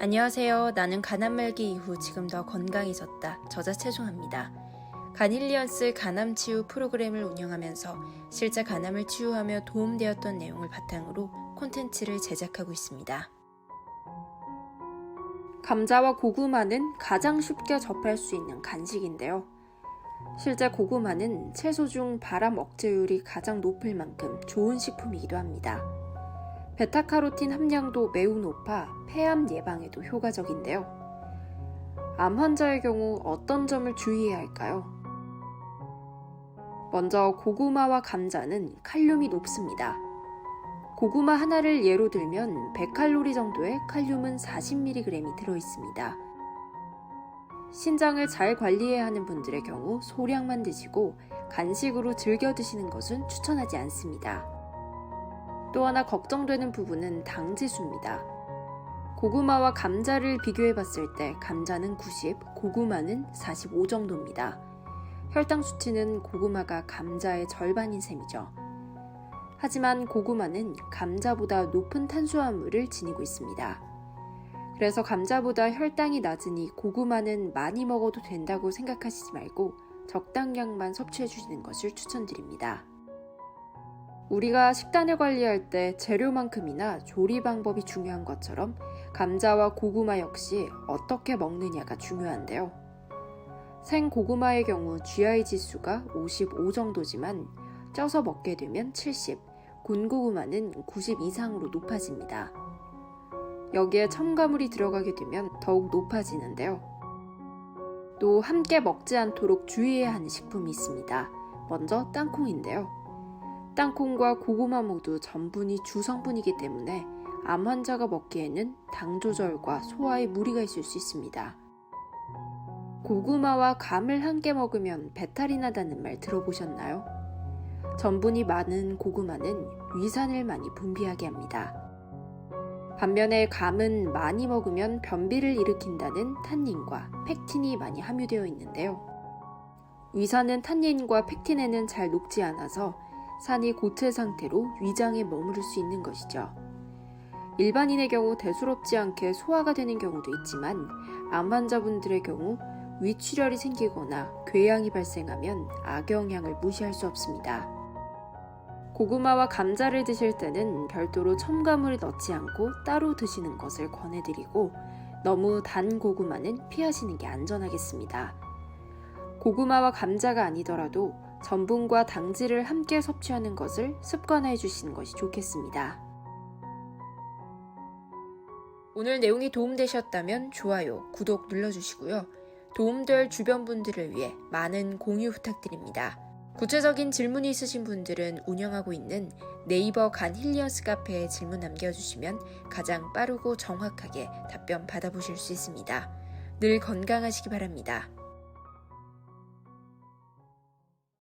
안녕하세요. 나는 간암 말기 이후 지금 더 건강해졌다. 저자 최종합니다. 간힐리언스 간암 치유 프로그램을 운영하면서 실제 간암을 치유하며 도움되었던 내용을 바탕으로 콘텐츠를 제작하고 있습니다. 감자와 고구마는 가장 쉽게 접할 수 있는 간식인데요. 실제 고구마는 채소 중 발암 억제율이 가장 높을 만큼 좋은 식품이기도 합니다. 베타카로틴 함량도 매우 높아 폐암 예방에도 효과적인데요. 암 환자의 경우 어떤 점을 주의해야 할까요? 먼저 고구마와 감자는 칼륨이 높습니다. 고구마 하나를 예로 들면 100칼로리 정도의 칼륨은 40mg이 들어 있습니다. 신장을 잘 관리해야 하는 분들의 경우 소량만 드시고 간식으로 즐겨 드시는 것은 추천하지 않습니다. 또 하나 걱정되는 부분은 당지수입니다. 고구마와 감자를 비교해 봤을 때 감자는 90, 고구마는 45 정도입니다. 혈당 수치는 고구마가 감자의 절반인 셈이죠. 하지만 고구마는 감자보다 높은 탄수화물을 지니고 있습니다. 그래서 감자보다 혈당이 낮으니 고구마는 많이 먹어도 된다고 생각하시지 말고 적당량만 섭취해 주시는 것을 추천드립니다. 우리가 식단을 관리할 때 재료만큼이나 조리 방법이 중요한 것처럼 감자와 고구마 역시 어떻게 먹느냐가 중요한데요. 생 고구마의 경우 GI 지수가 55 정도지만 쪄서 먹게 되면 70, 군고구마는 90 이상으로 높아집니다. 여기에 첨가물이 들어가게 되면 더욱 높아지는데요. 또 함께 먹지 않도록 주의해야 하는 식품이 있습니다. 먼저 땅콩인데요. 땅콩과 고구마 모두 전분이 주성분이기 때문에 암 환자가 먹기에는 당 조절과 소화에 무리가 있을 수 있습니다. 고구마와 감을 함께 먹으면 배탈이 나다는 말 들어보셨나요? 전분이 많은 고구마는 위산을 많이 분비하게 합니다. 반면에 감은 많이 먹으면 변비를 일으킨다는 탄닌과 팩틴이 많이 함유되어 있는데요. 위산은 탄닌과 팩틴에는 잘 녹지 않아서 산이 고체 상태로 위장에 머무를 수 있는 것이죠. 일반인의 경우 대수롭지 않게 소화가 되는 경우도 있지만 암 환자분들의 경우 위출혈이 생기거나 궤양이 발생하면 악영향을 무시할 수 없습니다. 고구마와 감자를 드실 때는 별도로 첨가물을 넣지 않고 따로 드시는 것을 권해드리고 너무 단 고구마는 피하시는 게 안전하겠습니다. 고구마와 감자가 아니더라도 전분과 당질을 함께 섭취하는 것을 습관화해 주시는 것이 좋겠습니다. 오늘 내용이 도움되셨다면 좋아요, 구독 눌러주시고요. 도움될 주변 분들을 위해 많은 공유 부탁드립니다. 구체적인 질문이 있으신 분들은 운영하고 있는 네이버 간 힐리언스 카페에 질문 남겨주시면 가장 빠르고 정확하게 답변 받아보실 수 있습니다. 늘 건강하시기 바랍니다.